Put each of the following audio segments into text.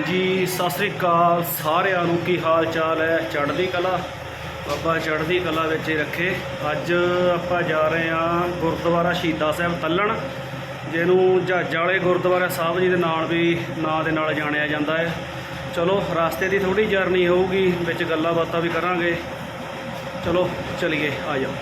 ਹਾਂਜੀ, ਸਤਿ ਸ੍ਰੀ ਅਕਾਲ ਸਾਰਿਆਂ ਨੂੰ। ਕੀ ਹਾਲ ਚਾਲ ਹੈ? ਚੜ੍ਹਦੀ ਕਲਾ? ਬਾਬਾ ਚੜ੍ਹਦੀ ਕਲਾ ਵਿੱਚ ਹੀ ਰੱਖੇ। ਅੱਜ ਆਪਾਂ ਜਾ ਰਹੇ ਹਾਂ ਗੁਰਦੁਆਰਾ ਸ਼ਹੀਦਾਂ ਸਾਹਿਬ ਤੱਲਣ, ਜਿਹਨੂੰ ਜਹਾਜ਼ ਵਾਲੇ ਗੁਰਦੁਆਰਾ ਸਾਹਿਬ ਜੀ ਦੇ ਨਾਲ ਵੀ ਨਾਂ ਦੇ ਨਾਲ ਜਾਣਿਆ ਜਾਂਦਾ ਹੈ। ਚਲੋ, ਰਸਤੇ ਦੀ ਥੋੜੀ ਜਰਨੀ ਹੋਊਗੀ, ਵਿੱਚ ਗੱਲਾਂ ਬਾਤਾਂ ਵੀ ਕਰਾਂਗੇ। ਚਲੋ, ਚਲੀਏ, ਆ ਜਾਓ।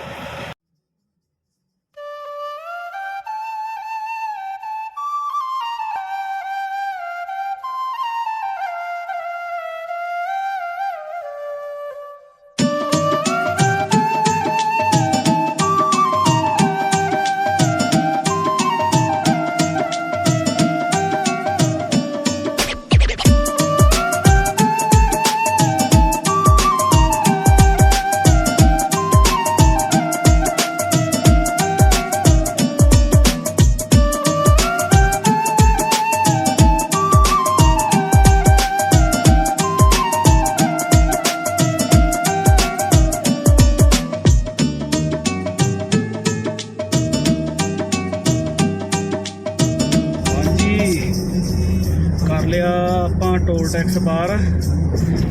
ਲਿਆ ਆਪਾਂ ਟੋਲ ਟੈਕਸ ਬਾਹਰ।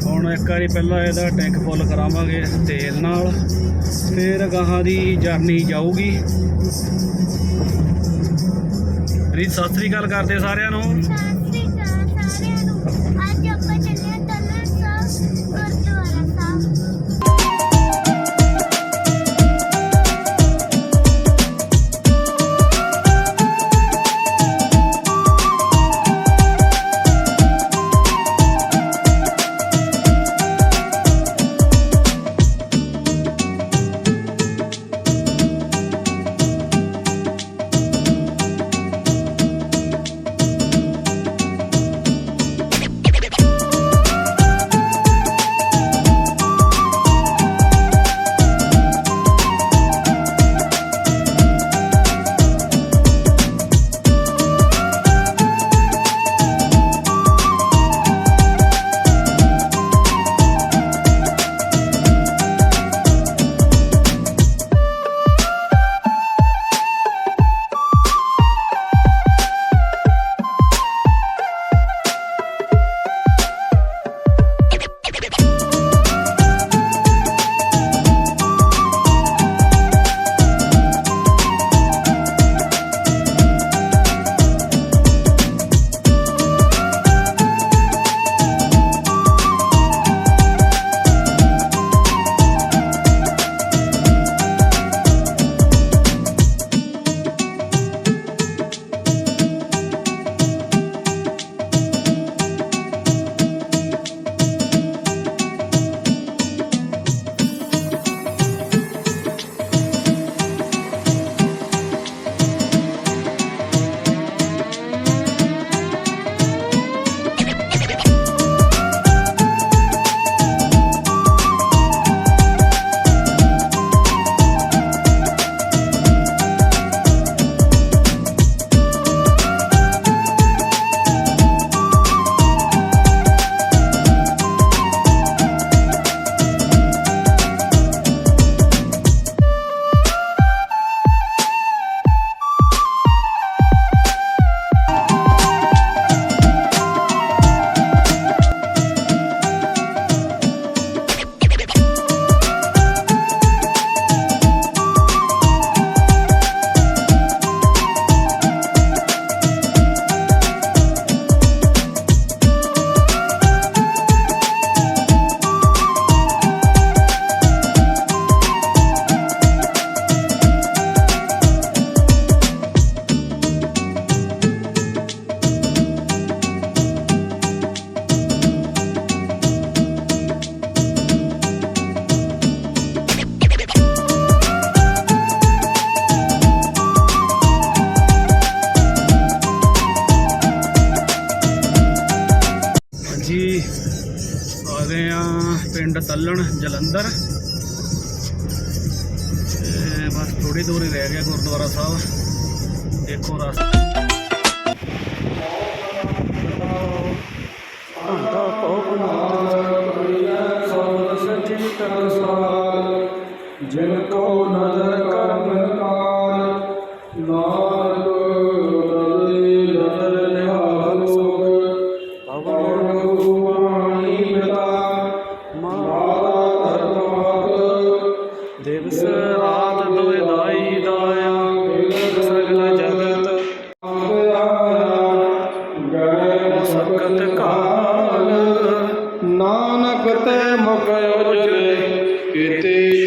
ਹੁਣ ਇੱਕ ਵਾਰੀ ਪਹਿਲਾਂ ਇਹਦਾ ਟੈਂਕ ਫੁੱਲ ਕਰਾਵਾਂਗੇ ਤੇਲ ਨਾਲ। ਫਿਰ ਗਾਹਾਂ ਦੀ ਜਰਨੀ ਜਾਊਗੀ। ਰੀਤ, ਸਤਿ ਸ੍ਰੀ ਅਕਾਲ ਕਰਦੇ ਸਾਰਿਆਂ ਨੂੰ। ਜੀ। ਆ ਗਏ ਆ ਪਿੰਡ ਤੱਲਣ, ਜਲੰਧਰ। ਤੇ ਬਸ ਥੋੜੀ ਦੂਰ ਹੀ ਰਹਿ ਗਿਆ ਗੁਰਦੁਆਰਾ ਸਾਹਿਬ। ਦੇਖੋ ਰਸਤਾ। ਦਿਵਸ ਰਾਤ ਦੁਇ ਦਾਈ ਦਾਇਆ ਸਗਲਾ ਜਗਤ ਸਕਤ ਕਾਲ। ਨਾਨਕ ਤੇ ਮੁਖ ਉਜਲੇ ਕਿਤੇ